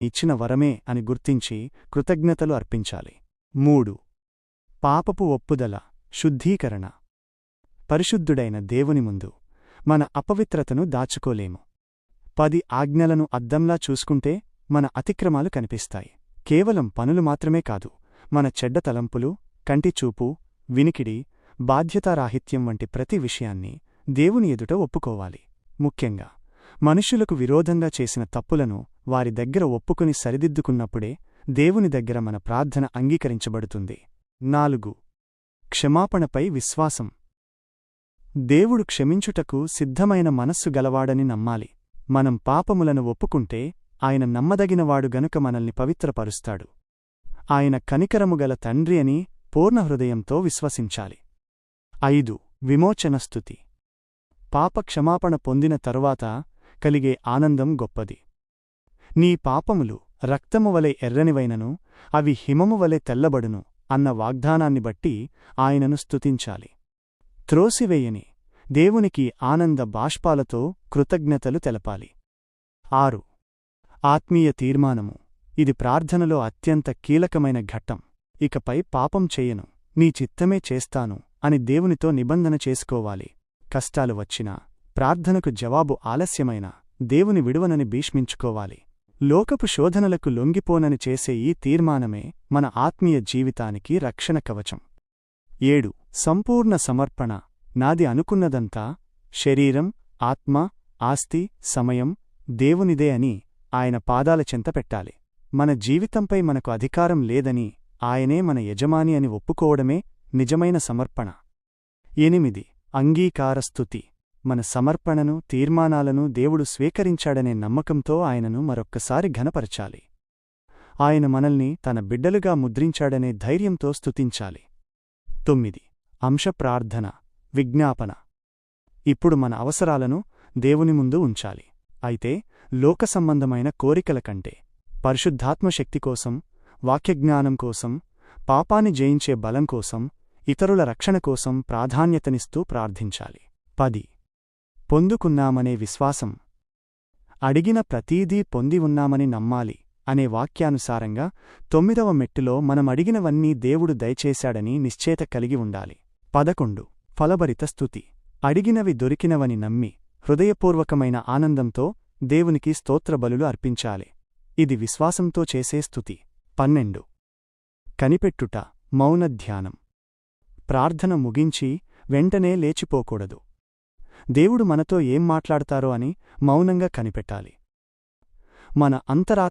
ఇచ్చిన వరమే అని గుర్తించి కృతజ్ఞతలు అర్పించాలి. మూడు. పాపపు ఒప్పుదల శుద్ధీకరణ. పరిశుద్ధుడైన దేవుని ముందు మన అపవిత్రతను దాచుకోలేము. పది ఆజ్ఞలను అద్దంలా చూసుకుంటే మన అతిక్రమాలు కనిపిస్తాయి. కేవలం పనులు మాత్రమే కాదు మన చెడ్డ తలంపులు కంటిచూపు వినికిడి బాధ్యతారాహిత్యం వంటి ప్రతి విషయాన్ని దేవుని ఎదుట ఒప్పుకోవాలి. ముఖ్యంగా మనుషులకు విరోధంగా చేసిన తప్పులను వారి దగ్గర ఒప్పుకుని సరిదిద్దుకున్నప్పుడే దేవుని దగ్గర మన ప్రార్థన అంగీకరించబడుతుంది. నాలుగు. క్షమాపణపై విశ్వాసం. దేవుడు క్షమించుటకు సిద్ధమైన మనస్సు గలవాడని నమ్మాలి. మనం పాపములను ఒప్పుకుంటే ఆయన నమ్మదగినవాడు గనుక మనల్ని పవిత్రపరుస్తాడు. ఆయన కనికరముగల తండ్రి అని పూర్ణహృదయంతో విశ్వసించాలి. ఐదు. విమోచనస్థుతి పాప క్షమాపణ పొందిన తరువాత కలిగే ఆనందం గొప్పది. నీ పాపములు రక్తము వలె ఎర్రనివైనను అవి హిమము వలె తెల్లబడును అన్న వాగ్దానాన్ని బట్టి ఆయనను స్తుతించాలి. త్రోసివేయని దేవునికి ఆనంద బాష్పాలతో కృతజ్ఞతలు తెలపాలి. ఆరు. ఆత్మీయ తీర్మానము. ఇది ప్రార్థనలో అత్యంత కీలకమైన ఘట్టం. ఇకపై పాపం చెయ్యను నీ చిత్తమే చేస్తాను అని దేవునితో నిబంధన చేసుకోవాలి. కష్టాలు వచ్చినా ప్రార్థనకు జవాబు ఆలస్యమైన దేవుని విడువనని భీష్మించుకోవాలి. లోకపు శోధనలకు లొంగిపోనని చేసే ఈ తీర్మానమే మన ఆత్మీయ జీవితానికి రక్షణ కవచం. ఏడు. సంపూర్ణ సమర్పణ. నాది అనుకున్నదంతా శరీరం ఆత్మ ఆస్తి సమయం దేవునిదే అని ఆయన పాదాల చెంత పెట్టాలి. మన జీవితంపై మనకు అధికారం లేదని ఆయనే మన యజమాని అని ఒప్పుకోవడమే నిజమైన సమర్పణ. ఎనిమిది. అంగీకారస్తుతి. మన సమర్పణను తీర్మానాలను దేవుడు స్వీకరించాడనే నమ్మకంతో ఆయనను మరొక్కసారి ఘనపరచాలి. ఆయన మనల్ని తన బిడ్డలుగా ముద్రించాడనే ధైర్యంతో స్తుతించాలి. తొమ్మిది. అంశ ప్రార్థన విజ్ఞాపన. ఇప్పుడు మన అవసరాలను దేవుని ముందు ఉంచాలి. అయితే లోక సంబంధమైన కోరికల కంటే పరిశుద్ధాత్మశక్తి కోసం వాక్యజ్ఞానం కోసం పాపాన్ని జయించే బలం కోసం ఇతరుల రక్షణ కోసం ప్రాధాన్యతనిస్తూ ప్రార్థించాలి. పది. పొందుకున్నామనే విశ్వాసం. అడిగిన ప్రతీదీ పొంది ఉన్నామని నమ్మాలి అనే వాక్యానుసారంగా తొమ్మిదవ మెట్టులో మనం అడిగినవన్నీ దేవుడు దయచేశాడని నిశ్చేత కలిగి ఉండాలి. పదకొండు. ఫలభరిత స్థుతి. అడిగినవి దొరికినవని నమ్మి హృదయపూర్వకమైన ఆనందంతో దేవునికి స్తోత్రబలులు అర్పించాలి. ఇది విశ్వాసంతో చేసే స్థుతి. పన్నెండు. కనిపెట్టుట. మౌనధ్యానం ప్రార్థన ముగించి వెంటనే లేచిపోకూడదు. దేవుడు మనతో ఏం మాట్లాడతారో అని మౌనంగా కనిపెట్టాలి. మన అంతరా